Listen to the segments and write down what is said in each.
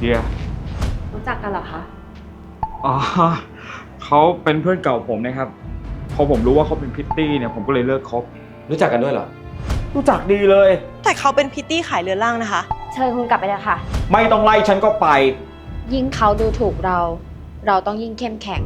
เดียรู้จักกันเหรอคะ อ๋อเขาเป็นเพื่อนเก่าผมนะครับ พอผมรู้ว่าเขาเป็นพริตตี้เนี่ยผมก็เลยเลิกคบ รู้จักกันด้วยเหรอ รู้จักดีเลย แต่เขาเป็นพิตตี้ขายเรือล่างนะคะ เชิญคุณกลับไปเลยค่ะ ไม่ต้องไล่ฉันก็ไป ยิ่งเขาดูถูกเรา เราต้องยิ่งเข้มแข็ง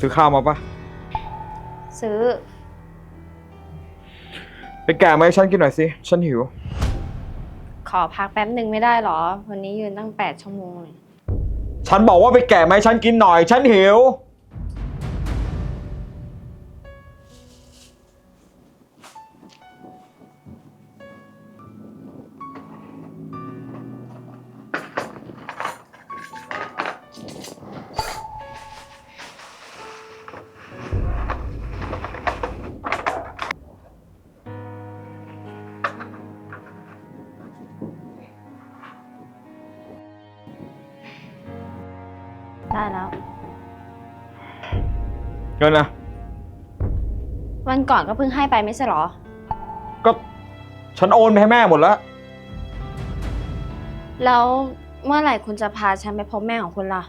ซื้อข้าวมาปะซื้อ ไปแกะมาให้ฉันกินหน่อยสิ ฉันหิว ขอพักแป๊บหนึ่งไม่ได้เหรอ วันนี้ยืนตั้ง8ชั่วโมงเลย ฉันบอกว่าไปแกะมาให้ฉันกินหน่อย ฉันหิว ได้แล้ว เงินนะ วันก่อนก็เพิ่งให้ไปไม่ใช่เหรอ ก็ฉันโอนไปให้แม่หมดแล้ว แล้วเมื่อไหร่คุณจะพาฉันไปพบแม่ของคุณล่ะ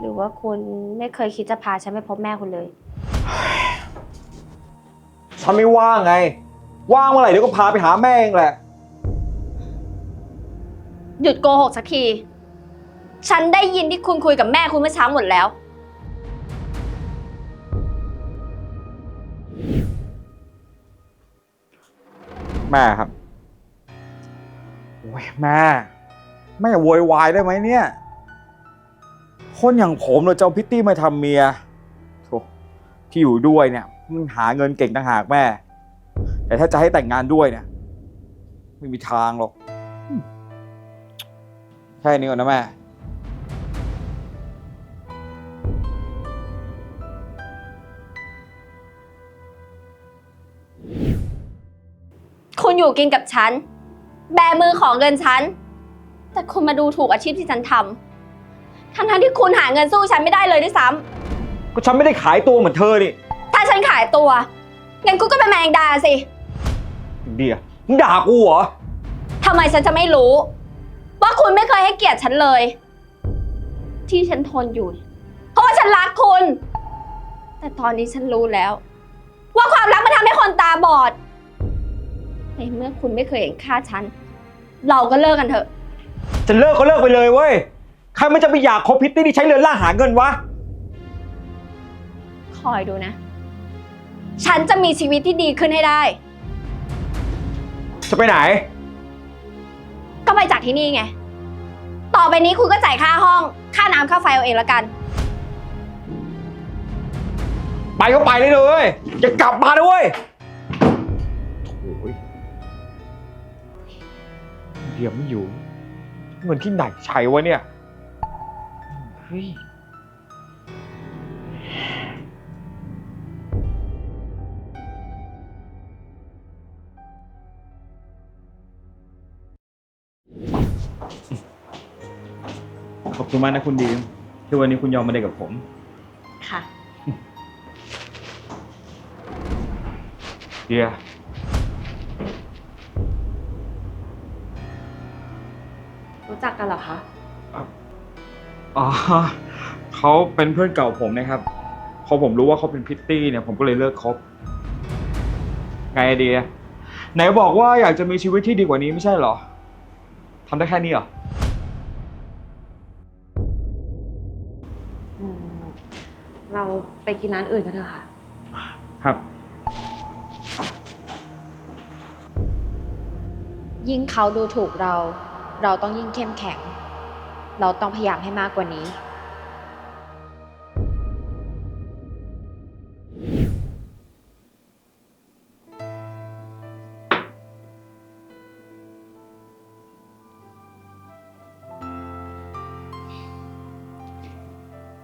หรือว่าคุณไม่เคยคิดจะพาฉันไปพบแม่คุณเลย ฉันไม่ว่างไง ว่างเมื่อไหร่เดี๋ยวก็พาไปหาแม่เองแหละ หยุดโกหกสักที ฉันได้ยินที่คุณคุยกับแม่คุณเมื่อเช้าหมดแล้ว แม่ครับ โอ้ยแม่แม่โวยวายได้ไหมเนี่ย คนอย่างผมเราจะเอาพิตตี้มาทำเมียโธ่ที่อยู่ด้วยเนี่ยมันหาเงินเก่งต่างหากแม่ แต่ถ้าจะให้แต่งงานด้วยเนี่ยไม่มีทางหรอกแค่นี้ก่อนนะแม่ อยู่กินกับฉัน แบมือของเงินฉัน แต่คุณมาดูถูกอาชีพที่ฉันทำทั้งๆที่คุณหาเงินสู้ฉันไม่ได้เลยด้วยซ้ำก็ฉันไม่ได้ขายตัวเหมือนเธอนี่ถ้าฉันขายตัวงั้นคุณก็เป็นแมงดาสิเดียมึงด่ากูเหรอ ทำไมฉันจะไม่รู้ ว่าคุณไม่เคยให้เกียรติฉันเลย ที่ฉันทนอยู่เพราะว่าฉันรักคุณ แต่ตอนนี้ฉันรู้แล้ว ว่าความรักมันทำให้คนตาบอด ในเมื่อคุณไม่เคยเห็นค่าฉัน เราก็เลิกกันเถอะ จะเลิกก็เลิกไปเลยเว้ย ใครมันจะไปอยากคบพิตตี้ที่ใช้เรือนล่างหาเงินวะ คอยดูนะ ฉันจะมีชีวิตที่ดีขึ้นให้ได้ จะไปไหน ก็ไปจากที่นี่ไง ต่อไปนี้คุณก็จ่ายค่าห้อง ค่าน้ำค่าไฟเอาเองละกัน ไปก็ไปเลยเลยอย่ากลับมาด้วย เดี๋ยวไม่อยู่ เงินที่ไหนใช้วะเนี่ยเฮ้ยขอบคุณมากนะคุณดีมที่วันนี้คุณยอมมาเด็กกับผม ค่ะ เดีย รู้จักกันเหรอคะ อ๋อเขาเป็นเพื่อนเก่าผมนะครับ พอผมรู้ว่าเขาเป็นพริตตี้เนี่ยผมก็เลยเลิกคบไงอะเดียไหนบอกว่าอยากจะมีชีวิตที่ดีกว่านี้ไม่ใช่เหรอทำได้แค่นี้เหรอเราไปกินร้านอื่นกันเถอะค่ะ ครับ ยิ่งเขาดูถูกเรา เราต้องยิ่งเข้มแข็ง เราต้องพยายามให้มากกว่านี้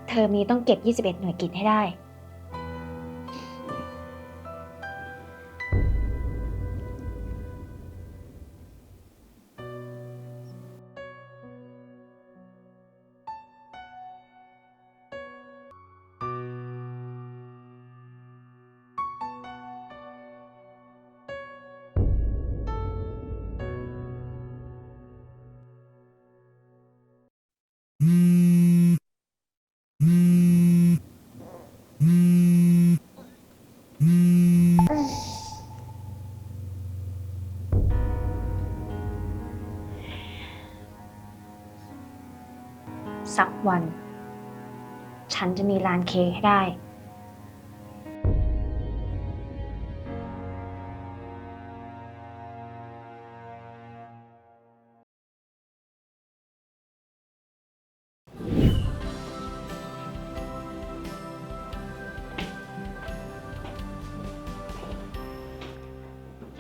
เทอมีต้องเก็บ 21 หน่วยกิตให้ได้ สักวัน ฉันจะมีร้านเค้กให้ได้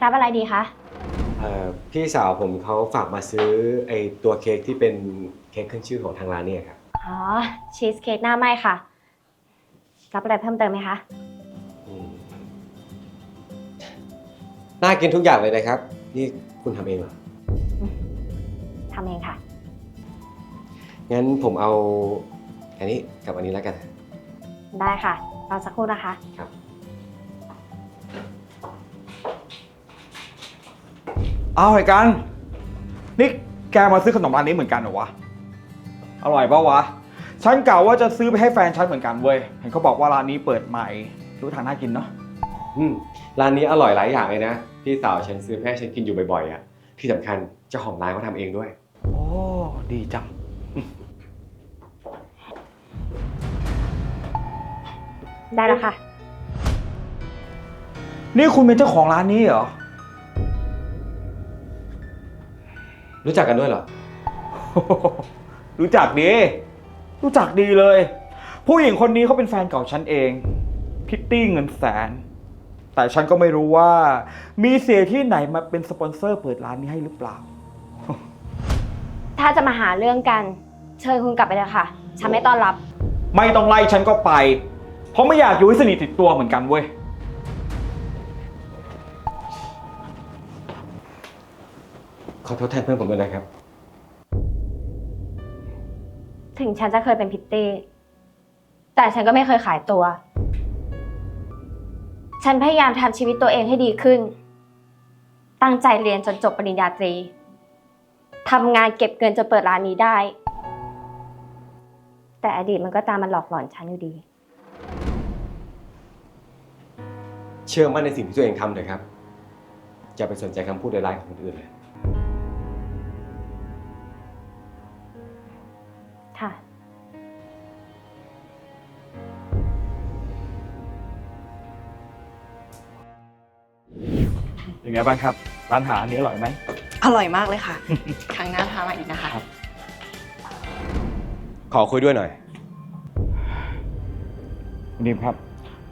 รับอะไรดีคะ พี่สาวผมเขาฝากมาซื้อไอตัวเค้กที่เป็นเค้กขึ้นชื่อของทางร้านเนี่ยครับ อ๋อ ชีสเค้กหน้าไหม้ค่ะ รับอะไรเพิ่มเติมไหมคะ อืมน่ากินทุกอย่างเลยนะครับ นี่คุณทำเองเหรอ ทำเองค่ะ งั้นผมเอาอันนี้กับอันนี้แล้วกัน ได้ค่ะรอสักครู่นะคะ ครับ เอาไอ้กัน นี่แกมาซื้อขนมร้านนี้เหมือนกันเหรอวะ อร่อยปะวะ ฉันกล่าวว่าจะซื้อไปให้แฟนฉันเหมือนกันเว้ย เห็นเขาบอกว่าร้านนี้เปิดใหม่ รู้ทางน่ากินเนาะ อืมร้านนี้อร่อยหลายอย่างเลยนะ พี่สาวฉันซื้อให้ฉันกินอยู่บ่อยๆอะที่สำคัญเจ้าของร้านเขาทำเองด้วย โอ้ ดีจัง ได้แล้วค่ะ นี่คุณเป็นเจ้าของร้านนี้เหรอ รู้จักกันด้วยเหรอ รู้จักดี รู้จักดีเลย ผู้หญิงคนนี้เขาเป็นแฟนเก่าฉันเอง พิตตี้เงินแสน แต่ฉันก็ไม่รู้ว่า มีเสียที่ไหนมาเป็นสปอนเซอร์เปิดร้านนี้ให้หรือเปล่า ถ้าจะมาหาเรื่องกัน เชิญคุณกลับไปเลยค่ะ ฉันไม่ต้อนรับ ไม่ต้องไล่ฉันก็ไป เพราะไม่อยากอยู่ให้สนิทติดตัวเหมือนกันเว้ย ขอโทษแทนเพื่อนผมด้วยนะครับ ถึงฉันจะเคยเป็นพิตตี้ แต่ฉันก็ไม่เคยขายตัว ฉันพยายามทำชีวิตตัวเองให้ดีขึ้น ตั้งใจเรียนจนจบปริญญาตรีทำงานเก็บเงินจนเปิดร้านนี้ได้ แต่อดีตมันก็ตามมาหลอกหลอนฉันอยู่ดี เชื่อมั่นในสิ่งที่ตัวเองทำเลยครับอย่าไปสนใจคำพูดร้ายๆของคนอื่นเลย ยังไงบ้างครับ ร้านอาหารนี้อร่อยไหม อร่อยมากเลยค่ะ ครั้งหน้าพามาอีกนะคะ ขอคุยด้วยหน่อย คุณดิมครับ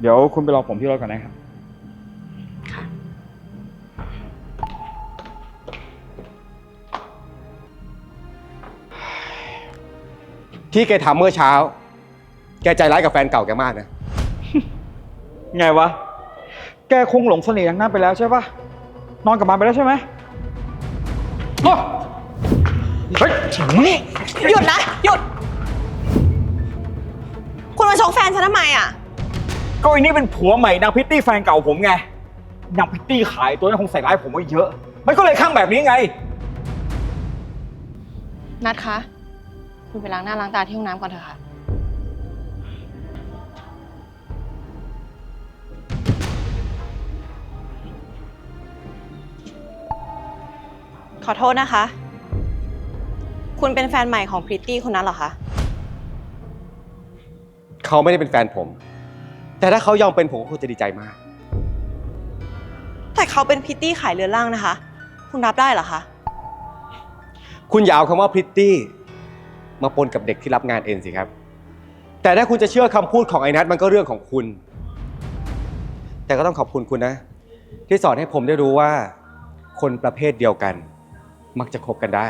เดี๋ยวคุณไปรอผมที่รถก่อนนะครับ ค่ะ ที่แกทำเมื่อเช้า แกใจร้ายกับแฟนเก่าแกมากนะ ไงวะ แกคงหลงเสน่ห์อย่างนั้นไปแล้วใช่ปะ นอนกับมันไปแล้วใช่ไหมโอ้เฮ้ยนี่หยุดนะ หยุด คุณมาชกแฟนฉันทำไมอะ ก็อันนี้เป็นผัวใหม่นางพิตตี้แฟนเก่าผมไง นางพิตตี้ขายตัวนั้นคงใส่ร้ายผมไว้เยอะ มันก็เลยข้างแบบนี้ไง นัดคะ คุณไปล้างหน้าล้างตาที่ห้องน้ำก่อนเถอะค่ะ อโทษนะคะ คุณเป็นแฟนใหม่ของพริตตี้คนนั้นเหรอคะ เขาไม่ได้เป็นแฟนผม แต่ถ้าเขายอมเป็นผมก็คงจะดีใจมาก แต่เขาเป็นพริตตี้ขายเรือนร่างนะคะ คุณรับได้เหรอคะ คุณอย่าเอาคำว่าพริตตี้มาปนกับเด็กที่รับงานเองสิครับ แต่ถ้าคุณจะเชื่อคำพูดของไอ้นัทมันก็เรื่องของคุณ แต่ก็ต้องขอบคุณคุณนะ ที่สอนให้ผมได้รู้ว่า คนประเภทเดียวกัน มักจะคบกันได้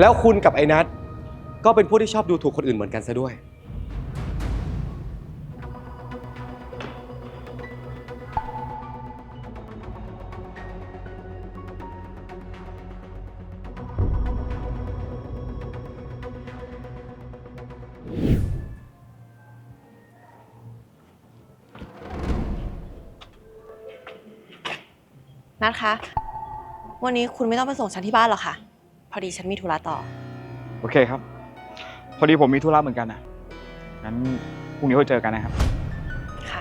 แล้วคุณกับไอ้นัทก็เป็นผู้ที่ชอบดูถูกคนอื่นเหมือนกันซะด้วย นัดคะ วันนี้คุณไม่ต้องไปส่งฉันที่บ้านหรอกค่ะ พอดีฉันมีธุระต่อ โอเคครับ พอดีผมมีธุระเหมือนกันนะงั้นพรุ่งนี้เราเจอกันนะครับ ค่ะ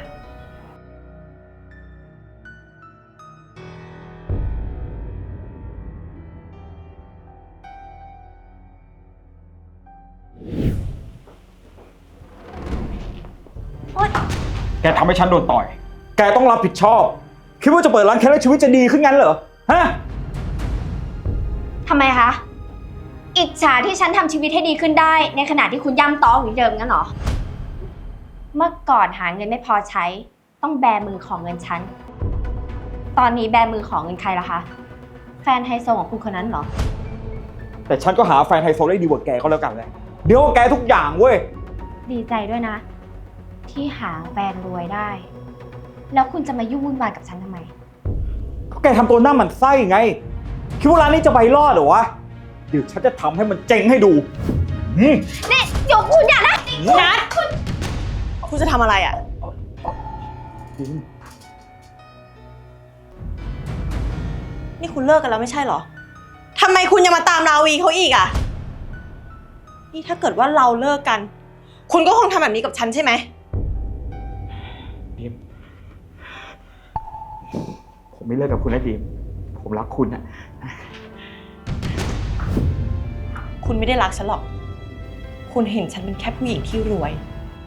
แกทำให้ฉันโดนต่อย แกต้องรับผิดชอบ คิดว่าจะเปิดร้านแค่แล้วชีวิตจะดีขึ้นงั้นเหรอ ฮะำไมคะ อิจฉาที่ฉันทำชีวิตให้ดีขึ้นได้ ในขณะที่คุณย่ำต้ออยู่เดิมงั้นเหรอ เมื่อก่อนหาเงินไม่พอใช้ ต้องแบมือของเงินฉัน ตอนนี้แบมือของเงินใครล่ะคะ แฟนไฮโซของคุณคนนั้นเหรอ แต่ฉันก็หาแฟนไฮโซได้ดีกว่าแกก็แล้วกันแหละเดี๋ยวกว่าแกทุกอย่างเว้ย ดีใจด้วยนะ ที่หาแฟนรวยได้ แล้วคุณจะมายุ่งวุ่นวายกับฉันทำไม ก็แกทำตัวหน้าหมันไส้ไง คิดว่าร้านนี้จะไปรอดเหรอวะ เดี๋ยวฉันจะทำให้มันเจ๊งให้ดูอืมนี่เดี๋ยวคุณอย่านะนัดคุณจะทำอะไรอะนี่คุณเลิกกันแล้วไม่ใช่เหรอทำไมคุณยังมาตามราวีเขาอีกอะ นี่ถ้าเกิดว่าเราเลิกกัน คุณก็คงทำแบบนี้กับฉันใช่ไหม ดีมผมไม่เลิกกับคุณนะดีมผมรักคุณอะ คุณไม่ได้รักฉันหรอก คุณเห็นฉันเป็นแค่ผู้หญิงที่รวย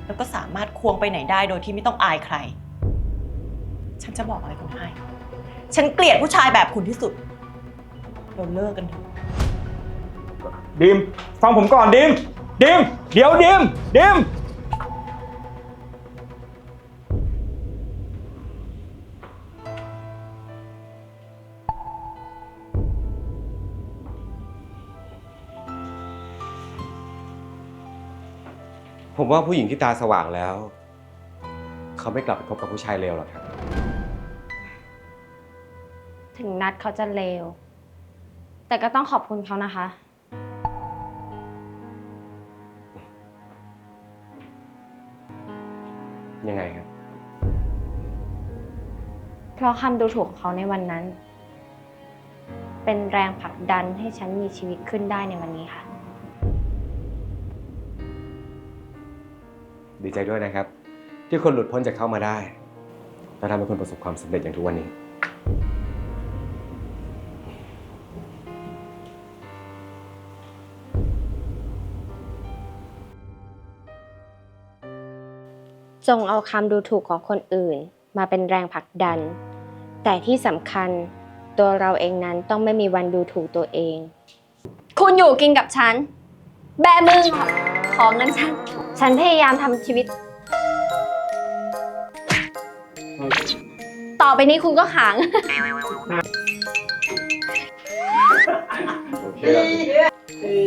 แล้วก็สามารถควงไปไหนได้โดยที่ไม่ต้องอายใคร ฉันจะบอกอะไรคุณให้ ฉันเกลียดผู้ชายแบบคุณที่สุด เราเลิกกันเถอะ ดิม ฟังผมก่อนดิม ดิม เดี๋ยวดิม ดิม ผมว่าผู้หญิงที่ตาสว่างแล้ว เขาไม่กลับไปคบกับผู้ชายเลวหรอกครับ ถึงนัดเขาจะเลว แต่ก็ต้องขอบคุณเขานะคะ ยังไงครับ เพราะคำดูถูกของเขาในวันนั้น เป็นแรงผลักดันให้ฉันมีชีวิตขึ้นได้ในวันนี้ค่ะ ดีใจด้วยนะครับ ที่คนหลุดพ้นจากเข้ามาได้ และทำให้คนประสบความสำเร็จอย่างทุกวันนี้ จงเอาคำดูถูกของคนอื่น มาเป็นแรงผลักดัน แต่ที่สำคัญตัวเราเองนั้นต้องไม่มีวันดูถูกตัวเอง คุณอยู่กินกับฉัน แบมือ ของนั้นฉัน ฉันพยายามทำชีวิต ต่อไปนี้คุณก็ขังโอเคสี่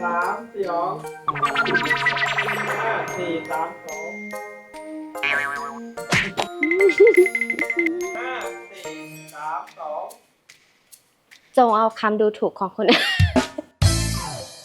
สามสี่สองห้าสี่สามสองห้าสี่สามสอง จงเอาคำดูถูกของคนอื่น